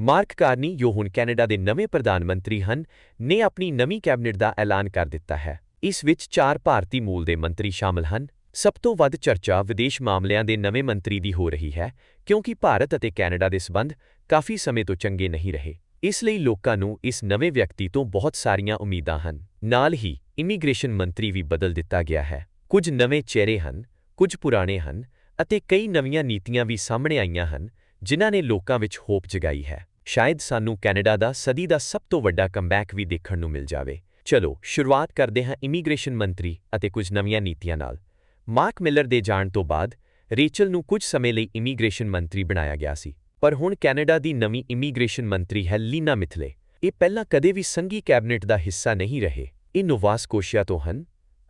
Mark Carney, ਜੋ ਹੁਣ Canada ਦੇ ਨਵੇਂ ਪ੍ਰਧਾਨ ਮੰਤਰੀ ਹਨ, ਨੇ ਆਪਣੀ ਨਵੀਂ ਕੈਬਨਿਟ ਦਾ ਐਲਾਨ ਕਰ ਦਿੱਤਾ ਹੈ। ਇਸ ਵਿੱਚ ਚਾਰ ਭਾਰਤੀ ਮੂਲ ਦੇ ਮੰਤਰੀ ਸ਼ਾਮਲ ਹਨ। ਸਭ ਤੋਂ ਵੱਧ ਚਰਚਾ ਵਿਦੇਸ਼ ਮਾਮਲਿਆਂ ਦੇ ਨਵੇਂ ਮੰਤਰੀ ਦੀ ਹੋ ਰਹੀ ਹੈ, ਕਿਉਂਕਿ ਭਾਰਤ ਅਤੇ ਕੈਨੇਡਾ ਦੇ ਸਬੰਧ ਕਾਫੀ ਸਮੇਂ ਤੋਂ ਚੰਗੇ ਨਹੀਂ ਰਹੇ। ਇਸ ਲਈ ਲੋਕਾਂ ਨੂੰ ਇਸ ਨਵੇਂ ਵਿਅਕਤੀ ਤੋਂ ਬਹੁਤ ਸਾਰੀਆਂ ਉਮੀਦਾਂ ਹਨ। ਨਾਲ ਹੀ ਇਮੀਗ੍ਰੇਸ਼ਨ ਮੰਤਰੀ ਵੀ ਬਦਲ ਦਿੱਤਾ ਗਿਆ ਹੈ। ਕੁਝ ਨਵੇਂ ਚਿਹਰੇ ਹਨ, ਕੁਝ ਪੁਰਾਣੇ ਹਨ ਅਤੇ ਕਈ ਨਵੀਆਂ ਨੀਤੀਆਂ ਵੀ ਸਾਹਮਣੇ ਆਈਆਂ ਹਨ, ਜਿਨ੍ਹਾਂ ਨੇ ਲੋਕਾਂ ਵਿੱਚ ਹੋਪ ਜਗਾਈ ਹੈ। ਸ਼ਾਇਦ ਸਾਨੂੰ ਕੈਨੇਡਾ ਦਾ ਸਦੀ ਦਾ ਸਭ ਤੋਂ ਵੱਡਾ ਕਮਬੈਕ ਵੀ ਦੇਖਣ ਨੂੰ ਮਿਲ ਜਾਵੇ। ਚਲੋ, ਸ਼ੁਰੂਆਤ ਕਰਦੇ ਹਾਂ ਇਮੀਗ੍ਰੇਸ਼ਨ ਮੰਤਰੀ ਅਤੇ ਕੁਝ ਨਵੀਆਂ ਨੀਤੀਆਂ ਨਾਲ। ਮਾਰਕ ਮਿਲਰ ਦੇ ਜਾਣ ਤੋਂ ਬਾਅਦ, ਰੇਚਲ ਨੂੰ ਕੁਝ ਸਮੇਂ ਲਈ ਇਮੀਗ੍ਰੇਸ਼ਨ ਮੰਤਰੀ ਬਣਾਇਆ ਗਿਆ ਸੀ। ਪਰ ਹੁਣ ਕੈਨੇਡਾ ਦੀ ਨਵੀਂ ਇਮੀਗ੍ਰੇਸ਼ਨ ਮੰਤਰੀ ਹੈ ਲੀਨਾ ਮਿਥਲੇ। ਇਹ ਪਹਿਲਾਂ ਕਦੇ ਵੀ ਸੰਘੀ ਕੈਬਨਿਟ ਦਾ ਹਿੱਸਾ ਨਹੀਂ ਰਹੇ। ਇਹ ਨੋਵਾ ਸਕੋਸ਼ੀਆ ਤੋਂ ਹਨ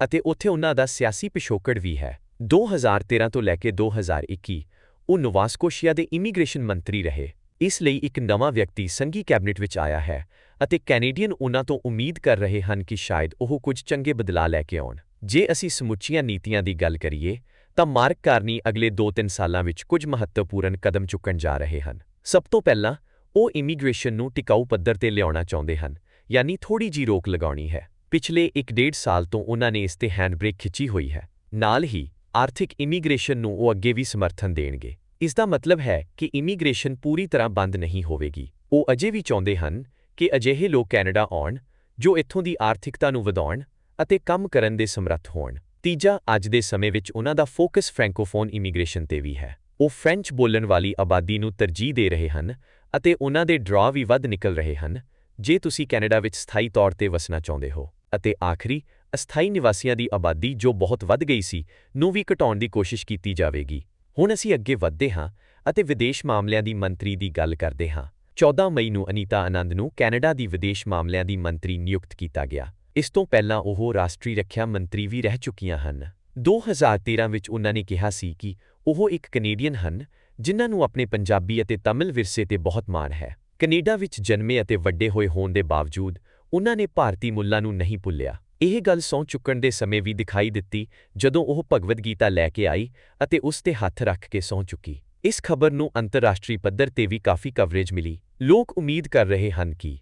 ਅਤੇ ਉੱਥੇ ਉਹਨਾਂ ਦਾ ਸਿਆਸੀ ਪਿਛੋਕੜ ਵੀ ਹੈ। 2013 ਤੋਂ ਲੈ ਕੇ 2021 ਉਹ ਨੋਵਾ ਸਕੋਸ਼ੀਆ ਦੇ ਇਮੀਗ੍ਰੇਸ਼ਨ ਮੰਤਰੀ ਰਹੇ। ਇਸ ਲਈ ਇੱਕ ਨਵਾਂ ਵਿਅਕਤੀ ਸੰਘੀ ਕੈਬਨਿਟ ਵਿੱਚ ਆਇਆ ਹੈ ਅਤੇ ਕੈਨੇਡੀਅਨ ਉਹਨਾਂ ਤੋਂ ਉਮੀਦ ਕਰ ਰਹੇ ਹਨ ਕਿ ਸ਼ਾਇਦ ਉਹ ਕੁਝ ਚੰਗੇ ਬਦਲਾਅ ਲੈ ਕੇ ਆਉਣ। ਜੇ ਅਸੀਂ ਸਮੁੱਚੀਆਂ ਨੀਤੀਆਂ ਦੀ ਗੱਲ ਕਰੀਏ, ਤਾਂ ਮਾਰਕ ਕਾਰਨੀ ਅਗਲੇ 2-3 ਸਾਲਾਂ ਵਿੱਚ ਕੁਝ ਮਹੱਤਵਪੂਰਨ ਕਦਮ ਚੁੱਕਣ ਜਾ ਰਹੇ ਹਨ। ਸਭ ਤੋਂ ਪਹਿਲਾਂ, ਉਹ ਇਮੀਗ੍ਰੇਸ਼ਨ ਨੂੰ ਟਿਕਾਊ ਪੱਧਰ ਤੇ ਲਿਆਉਣਾ ਚਾਹੁੰਦੇ ਹਨ, ਯਾਨੀ ਥੋੜੀ ਜੀ ਰੋਕ ਲਗਾਉਣੀ ਹੈ। ਪਿਛਲੇ 1.5 ਸਾਲ ਤੋਂ ਉਹਨਾਂ ਨੇ ਇਸ ਤੇ ਹੈਂਡਬ੍ਰੇਕ ਖਿੱਚੀ ਹੋਈ ਹੈ। ਨਾਲ ਹੀ, ਆਰਥਿਕ ਇਮੀਗ੍ਰੇਸ਼ਨ ਨੂੰ ਉਹ ਅੱਗੇ ਵੀ ਸਮਰਥਨ ਦੇਣਗੇ। ਇਸ ਦਾ ਮਤਲਬ ਹੈ ਕਿ ਇਮੀਗ੍ਰੇਸ਼ਨ ਪੂਰੀ ਤਰ੍ਹਾਂ ਬੰਦ ਨਹੀਂ ਹੋਵੇਗੀ। ਉਹ ਅਜੇ ਵੀ ਚਾਹੁੰਦੇ ਹਨ ਕਿ ਅਜਿਹੇ ਲੋਕ ਕੈਨੇਡਾ ਆਉਣ, ਜੋ ਇੱਥੋਂ ਦੀ ਆਰਥਿਕਤਾ ਨੂੰ ਵਧਾਉਣ ਅਤੇ ਕੰਮ ਕਰਨ ਦੇ ਸਮਰੱਥ ਹੋਣ। ਤੀਜਾ, ਅੱਜ ਦੇ ਸਮੇਂ ਵਿੱਚ ਉਹਨਾਂ ਦਾ ਫੋਕਸ ਫ੍ਰੈਂਕੋਫੋਨ ਇਮੀਗ੍ਰੇਸ਼ਨ ਤੇ ਵੀ ਹੈ। ਉਹ ਫ੍ਰੈਂਚ ਬੋਲਣ ਵਾਲੀ ਆਬਾਦੀ ਨੂੰ ਤਰਜੀਹ ਦੇ ਰਹੇ ਹਨ ਅਤੇ ਉਹਨਾਂ ਦੇ ਡਰਾ ਵੀ ਵੱਧ ਨਿਕਲ ਰਹੇ ਹਨ। ਜੇ ਤੁਸੀਂ ਕੈਨੇਡਾ ਵਿੱਚ ਸਥਾਈ ਤੌਰ ਤੇ ਵਸਣਾ ਚਾਹੁੰਦੇ ਹੋ। ਅਤੇ ਆਖਰੀ, ਅਸਥਾਈ ਨਿਵਾਸੀਆਂ ਦੀ ਆਬਾਦੀ ਜੋ ਬਹੁਤ ਵੱਧ ਗਈ ਸੀ, ਨੂੰ ਵੀ ਘਟਾਉਣ ਦੀ ਕੋਸ਼ਿਸ਼ ਕੀਤੀ ਜਾਵੇਗੀ। ਹੁਣ ਅਸੀਂ ਅੱਗੇ ਵਧਦੇ ਹਾਂ ਅਤੇ ਵਿਦੇਸ਼ ਮਾਮਲਿਆਂ ਦੀ ਮੰਤਰੀ ਦੀ ਗੱਲ ਕਰਦੇ ਹਾਂ। 14 ਮਈ ਨੂੰ ਅਨੀਤਾ ਆਨੰਦ ਨੂੰ ਕੈਨੇਡਾ ਦੀ ਵਿਦੇਸ਼ ਮਾਮਲਿਆਂ ਦੀ ਮੰਤਰੀ ਨਿਯੁਕਤ ਕੀਤਾ ਗਿਆ। ਇਸ ਤੋਂ ਪਹਿਲਾਂ ਉਹ ਰਾਸ਼ਟਰੀ ਰੱਖਿਆ ਮੰਤਰੀ ਵੀ ਰਹਿ ਚੁੱਕੀਆਂ ਹਨ। 2013 ਵਿੱਚ ਉਹਨਾਂ ਨੇ ਕਿਹਾ ਸੀ ਕਿ ਉਹ ਇੱਕ ਕੈਨੇਡੀਅਨ ਹਨ, ਜਿਨ੍ਹਾਂ ਨੂੰ ਆਪਣੇ ਪੰਜਾਬੀ ਅਤੇ ਤਮਿਲ ਵਿਰਸੇ ਤੇ ਬਹੁਤ ਮਾਣ ਹੈ। ਕੈਨੇਡਾ ਵਿੱਚ ਜਨਮੇ ਅਤੇ ਵੱਡੇ ਹੋਏ ਹੋਣ ਦੇ ਬਾਵਜੂਦ ਉਹਨਾਂ ਨੇ ਭਾਰਤੀ ਮੁੱਲਾਂ ਨੂੰ ਨਹੀਂ ਭੁੱਲਿਆ। ਇਹ ਗੱਲ ਸੌਂ ਚੁੱਕਣ ਦੇ ਸਮੇਂ ਵੀ ਦਿਖਾਈ ਦਿੱਤੀ ਜਦੋਂ ਉਹ ਭਗਵਦ ਗੀਤਾ ਲੈ ਕੇ ਆਈ ਅਤੇ ਉਸ ਤੇ ਹੱਥ ਰੱਖ ਕੇ ਸੌਂ ਚੁੱਕੀ। ਇਸ ਖਬਰ ਨੂੰ ਅੰਤਰਰਾਸ਼ਟਰੀ ਪੱਧਰ ਤੇ ਵੀ ਕਾਫੀ ਕਵਰੇਜ ਮਿਲੀ। ਲੋਕ ਉਮੀਦ ਕਰ ਰਹੇ ਹਨ ਕਿ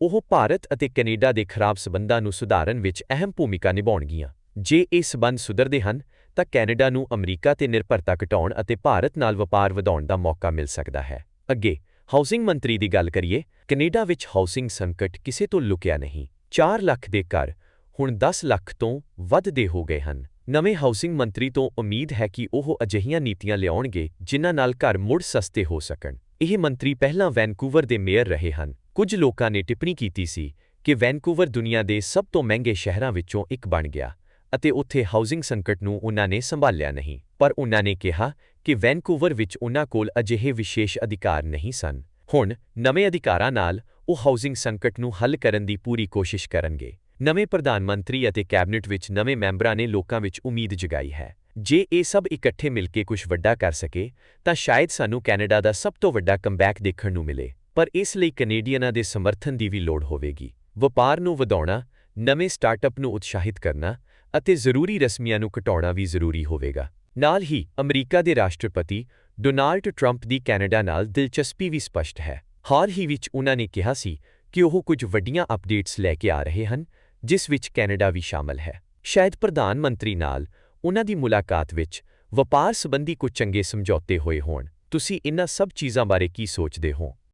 ਉਹ ਭਾਰਤ ਅਤੇ ਕੈਨੇਡਾ ਦੇ ਖਰਾਬ ਸਬੰਧਾਂ ਨੂੰ ਸੁਧਾਰਨ ਵਿੱਚ ਅਹਿਮ ਭੂਮਿਕਾ ਨਿਭਾਉਣਗੀਆਂ। ਜੇ ਇਹ ਸਬੰਧ ਸੁਧਰਦੇ ਹਨ, ਤਾਂ ਕੈਨੇਡਾ ਨੂੰ ਅਮਰੀਕਾ ਤੇ ਨਿਰਭਰਤਾ ਘਟਾਉਣ ਅਤੇ ਭਾਰਤ ਨਾਲ ਵਪਾਰ ਵਧਾਉਣ ਦਾ ਮੌਕਾ ਮਿਲ ਸਕਦਾ ਹੈ। ਅੱਗੇ ਹਾਊਸਿੰਗ ਮੰਤਰੀ ਦੀ ਗੱਲ ਕਰੀਏ, ਕੈਨੇਡਾ ਵਿੱਚ ਹਾਊਸਿੰਗ ਸੰਕਟ ਕਿਸੇ ਤੋਂ ਲੁਕਿਆ ਨਹੀਂ। 4 ਲੱਖ ਦੇ ਘਰ ਹੁਣ 10 ਲੱਖ ਤੋਂ ਵੱਧ ਦੇ ਹੋ ਗਏ ਹਨ। ਨਵੇਂ ਹਾਊਸਿੰਗ ਮੰਤਰੀ ਤੋਂ ਉਮੀਦ ਹੈ ਕਿ ਉਹ ਅਜਿਹੀਆਂ ਨੀਤੀਆਂ ਲਿਆਉਣਗੇ, ਜਿਨ੍ਹਾਂ ਨਾਲ ਘਰ ਮੁੜ ਸਸਤੇ ਹੋ ਸਕਣ। ਇਹ ਮੰਤਰੀ ਪਹਿਲਾਂ ਵੈਨਕੂਵਰ ਦੇ ਮੇਅਰ ਰਹੇ ਹਨ। ਕੁਝ ਲੋਕਾਂ ਨੇ ਟਿੱਪਣੀ ਕੀਤੀ ਸੀ ਕਿ ਵੈਨਕੂਵਰ ਦੁਨੀਆ ਦੇ ਸਭ ਤੋਂ ਮਹਿੰਗੇ ਸ਼ਹਿਰਾਂ ਵਿੱਚੋਂ ਇੱਕ ਬਣ ਗਿਆ ਅਤੇ ਉੱਥੇ ਹਾਊਸਿੰਗ ਸੰਕਟ ਨੂੰ ਉਹਨਾਂ ਨੇ ਸੰਭਾਲਿਆ ਨਹੀਂ। ਪਰ ਉਹਨਾਂ ਨੇ ਕਿਹਾ ਕਿ ਵੈਨਕੂਵਰ ਵਿੱਚ ਉਹਨਾਂ ਕੋਲ ਅਜਿਹੇ ਵਿਸ਼ੇਸ਼ ਅਧਿਕਾਰ ਨਹੀਂ ਸਨ। ਹੁਣ ਨਵੇਂ ਅਧਿਕਾਰਾਂ ਨਾਲ ਉਹ ਹਾਊਸਿੰਗ ਸੰਕਟ ਨੂੰ ਹੱਲ ਕਰਨ ਦੀ ਪੂਰੀ ਕੋਸ਼ਿਸ਼ ਕਰਨਗੇ। ਨਵੇਂ ਪ੍ਰਧਾਨ ਮੰਤਰੀ ਅਤੇ ਕੈਬਨਿਟ ਵਿੱਚ ਨਵੇਂ ਮੈਂਬਰਾਂ ਨੇ ਲੋਕਾਂ ਵਿੱਚ ਉਮੀਦ ਜਗਾਈ ਹੈ। ਜੇ ਇਹ ਸਭ ਇਕੱਠੇ ਮਿਲ ਕੇ ਕੁਝ ਵੱਡਾ ਕਰ ਸਕੇ, ਤਾਂ ਸ਼ਾਇਦ ਸਾਨੂੰ ਕੈਨੇਡਾ ਦਾ ਸਭ ਤੋਂ ਵੱਡਾ ਕਮਬੈਕ ਦੇਖਣ ਨੂੰ ਮਿਲੇ। ਪਰ ਇਸ ਲਈ ਕੈਨੇਡੀਅਨਾਂ ਦੇ ਸਮਰਥਨ ਦੀ ਵੀ ਲੋੜ ਹੋਵੇਗੀ। ਵਪਾਰ ਨੂੰ ਵਧਾਉਣਾ, ਨਵੇਂ ਸਟਾਰਟਅਪ ਨੂੰ ਉਤਸ਼ਾਹਿਤ ਕਰਨਾ ਅਤੇ ਜ਼ਰੂਰੀ ਰਸਮੀਆਂ ਨੂੰ ਘਟਾਉਣਾ ਵੀ ਜ਼ਰੂਰੀ ਹੋਵੇਗਾ। ਨਾਲ ਹੀ ਅਮਰੀਕਾ ਦੇ ਰਾਸ਼ਟਰਪਤੀ ਡੋਨਾਲਡ ਟਰੰਪ ਦੀ ਕੈਨੇਡਾ ਨਾਲ ਦਿਲਚਸਪੀ ਵੀ ਸਪਸ਼ਟ ਹੈ। ਹਾਲ ਹੀ ਵਿੱਚ ਉਹਨਾਂ ਨੇ ਕਿਹਾ ਸੀ ਕਿ ਉਹ ਕੁਝ ਵੱਡੀਆਂ ਅਪਡੇਟਸ ਲੈ ਕੇ ਆ ਰਹੇ ਹਨ ਜਿਸ ਵਿੱਚ ਕੈਨੇਡਾ ਵੀ ਸ਼ਾਮਲ ਹੈ। ਸ਼ਾਇਦ ਪ੍ਰਧਾਨ ਮੰਤਰੀ ਨਾਲ ਉਹਨਾਂ ਦੀ ਮੁਲਾਕਾਤ ਵਿੱਚ ਵਪਾਰ ਸੰਬੰਧੀ ਕੁਝ ਚੰਗੇ ਸਮਝੌਤੇ ਹੋਏ ਹੋਣ। ਤੁਸੀਂ ਇਨ੍ਹਾਂ ਸਭ ਚੀਜ਼ਾਂ ਬਾਰੇ ਕੀ ਸੋਚਦੇ ਹੋ?